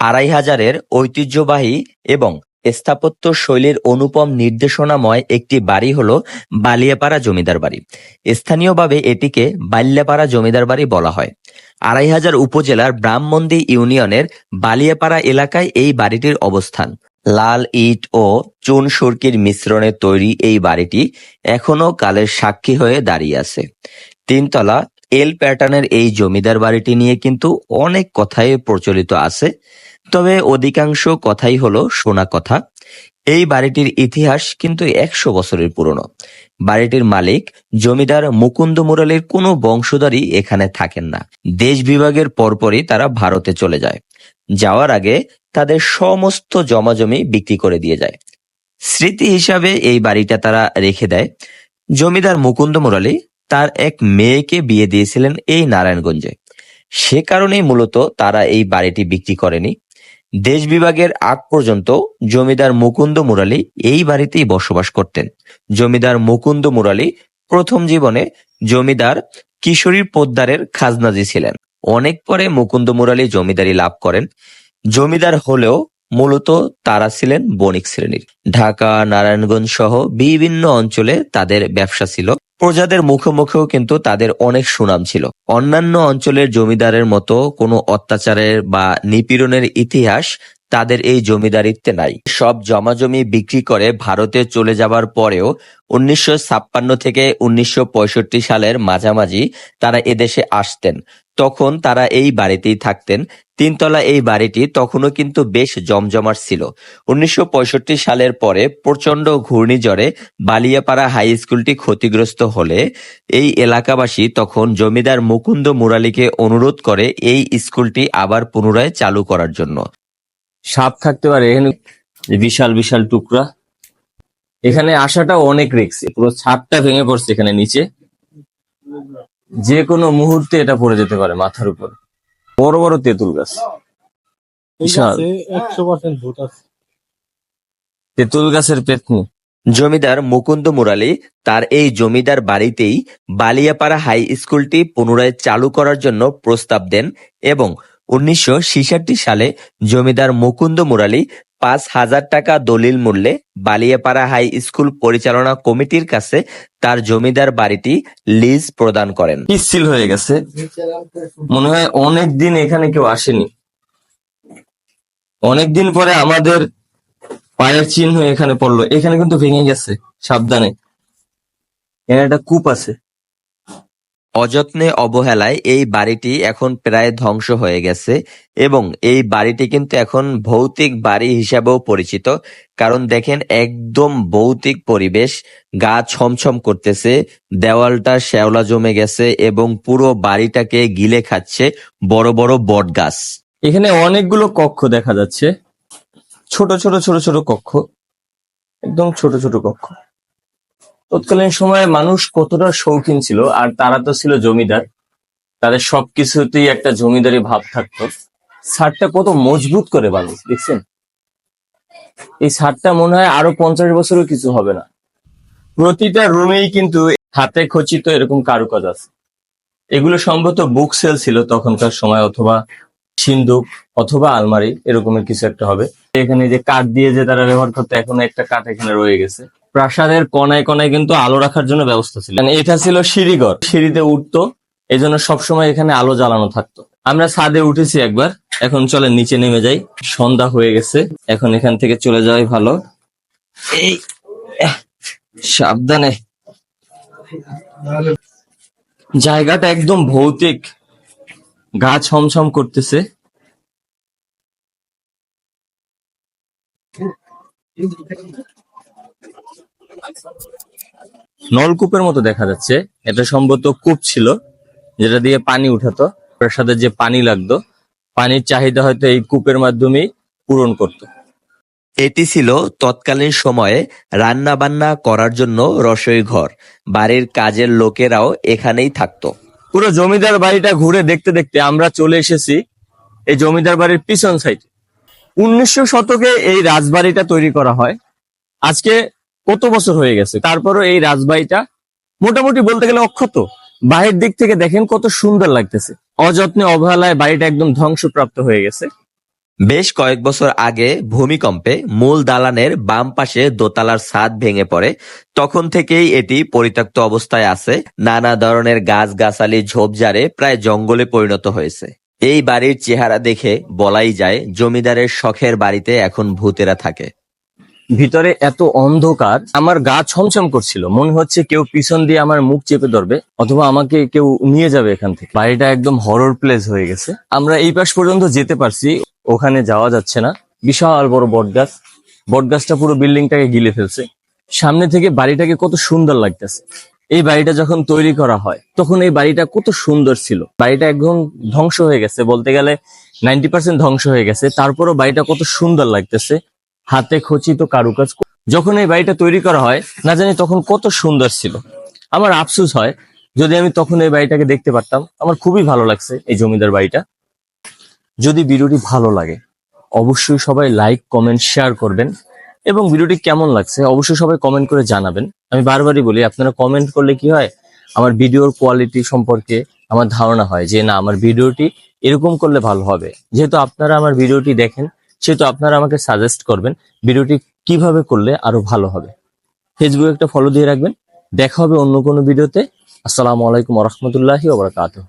আড়াই হাজারের ঐতিহ্যবাহী এবং স্থাপত্য শৈলীর অনুপম নির্দেশনাময় একটি বাড়ি হল বালিয়াপাড়া জমিদার বাড়ি। স্থানীয়ভাবে এটিকে বাল্যাপাড়া জমিদার বাড়ি বলা হয়। আড়াই হাজার উপজেলার ব্রাহ্মণদী ইউনিয়নের বালিয়াপাড়া এলাকায় এই বাড়িটির অবস্থান। লাল ইট ও চুন সুরকির মিশ্রণে তৈরি এই বাড়িটি এখনও কালের সাক্ষী হয়ে দাঁড়িয়ে আছে। তিনতলা এল প্যাটার্নের এই জমিদার বাড়িটি নিয়ে কিন্তু অনেক কথাই প্রচলিত আছে। তবে অধিকাংশ কথাই হলো শোনা কথা। এই বাড়িটির ইতিহাস কিন্তু একশো বছরের পুরনো। বাড়িটির মালিক, জমিদার মুকুন্দ মুরালির কোনো বংশধরই এখানে থাকেন না। দেশ বিভাগের পরপরই তারা ভারতে চলে যায়। যাওয়ার আগে তাদের সমস্ত জমাজমি বিক্রি করে দিয়ে যায়। স্মৃতি হিসাবে এই বাড়িটা তারা রেখে দেয়। জমিদার মুকুন্দ মুরালি তার এক মেয়েকে বিয়ে দিয়েছিলেন এই নারায়ণগঞ্জে। সে কারণেই মূলত তারা এই বাড়িটি বিক্রি করেনি। দেশ বিভাগের আগ পর্যন্ত জমিদার মুকুন্দ মুরালি এই বাড়িতেই বসবাস করতেন। জমিদার মুকুন্দ মুরালি প্রথম জীবনে জমিদার কিশোরী পোদ্দারের খাজনাজি ছিলেন। অনেক পরে মুকুন্দ মুরালি জমিদারি লাভ করেন। জমিদার হলেও মূলত তারা ছিলেন বণিক শ্রেণির। ঢাকা, নারায়ণগঞ্জ সহ বিভিন্ন অঞ্চলে তাদের ব্যবসা ছিল। প্রজাদের মুখে মুখেও কিন্তু তাদের অনেক সুনাম ছিল। অন্যান্য অঞ্চলের জমিদারের মতো কোনো অত্যাচারের বা নিপীড়নের ইতিহাস তাদের এই জমিদারিত্বে নাই। সব জমাজমি বিক্রি করে ভারতে চলে যাবার পরেও উনিশশো ছাপ্পান্ন থেকে উনিশশো পঁয়ষট্টি সালের মাঝামাঝি তারা এদেশে আসতেন। তখন তারা এই বাড়িতেই থাকতেন। তিনতলা এই বাড়িটি তখনও কিন্তু বেশ জমজমাট ছিল। উনিশশো পঁয়ষট্টি সালের পরে প্রচণ্ড ঘূর্ণিঝড়ে বালিয়াপাড়া হাই স্কুলটি ক্ষতিগ্রস্ত হলে এই এলাকাবাসী তখন জমিদার মুকুন্দ মুরালিকে অনুরোধ করে এই স্কুলটি আবার পুনরায় চালু করার জন্য। সাপ থাকতে পারে এখানে বিশাল বিশাল টুকরা। এখানে আসাটা অনেক রিক্স পুরো ছাদটা ভেঙে পড়ছে এখানে নিচে। যে কোনো মুহূর্তে এটা পড়ে যেতে পারে মাথার উপর। বড় বড় তেঁতুল গাছ। বিশাল। তেঁতুল গাছের পেতনি। জমিদার মুকুন্দ মুরালি তার এই জমিদার বাড়িতেই বালিয়াপাড়া হাই স্কুলটি পুনরায় চালু করার জন্য প্রস্তাব দেন এবং উনিশশো সালে জমিদার মুকুন্দ মুরালি পাঁচ হাজার টাকা দলিল মূল্যে বালিয়াপাড়া হাই স্কুল পরিচালনা কমিটির কাছে তার জমিদার বাড়িটি লিজ প্রদান করেন। পিচ্ছিল হয়ে গেছে। মনে হয় অনেক দিন এখানে কেউ আসেনি। অনেক দিন পরে আমাদের পায়ের চিহ্ন এখানে পড়ল। এখানে কিন্তু ভেঙে গেছে, সাবধানে। এখানে একটা কূপ আছে। অযত্নে অবহেলায় এই বাড়িটি এখন প্রায় ধ্বংস হয়ে গেছে এবং এই বাড়িটি কিন্তু এখন ভৌতিক বাড়ি হিসাবেও পরিচিত। কারণ দেখেন, একদম ভৌতিক পরিবেশ, গা ছমছম করতেছে, দেওয়ালটা শ্যাওলা জমে গেছে এবং পুরো বাড়িটাকে গিলে খাচ্ছে বড় বড় বট গাছ এখানে অনেকগুলো কক্ষ দেখা যাচ্ছে। ছোট ছোট ছোট ছোট কক্ষ। একদম ছোট ছোট কক্ষ। তৎকালীন সময়ে মানুষ কতটা শৌখিন ছিল, আর তারা তো ছিল জমিদার, তাদের সবকিছুতেই একটা জমিদারি ভাব থাকতো। ছাদটা কত মজবুত করে বানিয়েছে, দেখছেন? এই ছাদটা মনে হয় আরও পঞ্চাশ বছরও কিছু হবে না। প্রতিটা রুমেই কিন্তু হাতে খচিত এরকম কারুকাজ আছে। এগুলো সম্ভবত বুক সেল ছিল তখনকার সময় অথবা সিন্ধুক অথবা আলমারি, এরকমের কিছু একটা হবে। এখানে যে কাঠ দিয়ে যে তারা ব্যবহার করতো, এখন একটা কাঠ এখানে রয়ে গেছে। প্রাসাদের কনায় কনায় কিন্তু আলো রাখার জন্য ব্যবস্থা ছিল। মানে এটা ছিল সিঁড়িঘর। সিঁড়িতে উঠতো এই জন্য সবসময় এখানে আলো জ্বালানো থাকতো। আমরা ছাদে উঠেছি একবার। এখন চলে নিচে নেমে যাই। সন্ধ্যা হয়ে গেছে। এখন এখান থেকে চলে যাওয়াই ভালো। এই সাবধানে। জায়গাটা একদম ভৌতিক। গা ছমছম করতেছে। নলকূপের মতো দেখা যাচ্ছে। এটা সম্ভবত কূপ ছিল, যেটা দিয়ে পানি উঠাতো। প্রাসাদের যে পানি লাগতো, পানির চাহিদা হয়তো এই কূপের মাধ্যমেই পূরণ করতো। এটি ছিল তৎকালীন সময়ে রান্না বান্না করার জন্য রসই ঘর। বাড়ির কাজের লোকেরাও এখানেই থাকতো। পুরো জমিদার বাড়িটা ঘুরে দেখতে দেখতে আমরা চলে এসেছি এই জমিদার বাড়ির পিছন সাইড উনিশশো শতকে এই রাজবাড়িটা তৈরি করা হয়। আজকে কত বছর হয়ে গেছে? তারপরও এই রাজবাড়িটা মোটামুটি বলতে গেলে অক্ষত। বাহির দিক থেকে দেখেন কত সুন্দর লাগতেছে। অযত্নে অবহেলায় বাড়িটা একদম ধ্বংসপ্রাপ্ত হয়ে গেছে। বেশ কয়েক বছর আগে ভূমিকম্পে মূল দালানের বাম পাশে দোতলার ছাদ ভেঙে পড়ে। তখন থেকেই এটি পরিত্যক্ত অবস্থায় আছে। নানা ধরনের গাছগাছালি ঝোপঝাড়ে প্রায় জঙ্গলে পরিণত হয়েছে। এই বাড়ির চেহারা দেখে বলাই যায়, জমিদারের শখের বাড়িতে এখন ভূতেরা থাকে। ভিতরে এত অন্ধকার, আমার গা ছমছম করছিল। মনে হচ্ছে কেউ পিছন দিয়ে আমার মুখ চেপে ধরবে, অথবা আমাকে কেউ নিয়ে যাবে এখান থেকে। বাড়িটা একদম হরর প্লেস হয়ে গেছে। আমরা এই পাশ পর্যন্ত যেতে পারছি। ওখানে যাওয়া যাচ্ছে না। বিশাল বড় বটগাছ বটগাছটা পুরো বিল্ডিংটাকে গিলে ফেলছে। সামনে থেকে বাড়িটাকে কত সুন্দর লাগতেছে। এই বাড়িটা যখন তৈরি করা হয়, তখন এই বাড়িটা কত সুন্দর ছিল। বাড়িটা একদম ধ্বংস হয়ে গেছে, বলতে গেলে নাইনটি পার্সেন্ট ধ্বংস হয়ে গেছে। তারপরও বাড়িটা কত সুন্দর লাগতেছে। হাতে খচিত কারুকাজ যখন এই বাড়িটা তৈরি করা হয়, না জানি তখন কত সুন্দর ছিল। আমার আফসোস হয়, যদি আমি তখন এই বাড়িটাকে দেখতে পারতাম, আমার খুবই ভালো লাগছে এই জমিদার বাড়িটা। যদি ভিডিওটি ভালো লাগে, অবশ্যই সবাই লাইক কমেন্ট শেয়ার করবেন। এবং ভিডিওটি কেমন লাগছে, অবশ্যই সবাই কমেন্ট করে জানাবেন। আমি বারবারই বলি, আপনারা কমেন্ট করলে কি হয়, আমার ভিডিওর কোয়ালিটি সম্পর্কে আমার ধারণা হয় যে, না, আমার ভিডিওটি এরকম করলে ভালো হবে। যেহেতু আপনারা আমার ভিডিওটি দেখেন, সেহেতু আপনারা আমাকে সাজেস্ট করবেন, ভিডিওটি কীভাবে করলে আরও ভালো হবে? ফেসবুকে একটা ফলো দিয়ে রাখবেন। দেখা হবে অন্য কোনো ভিডিওতে আসসালামু আলাইকুম রহমতুল্লাহি ওবরাকাতুহ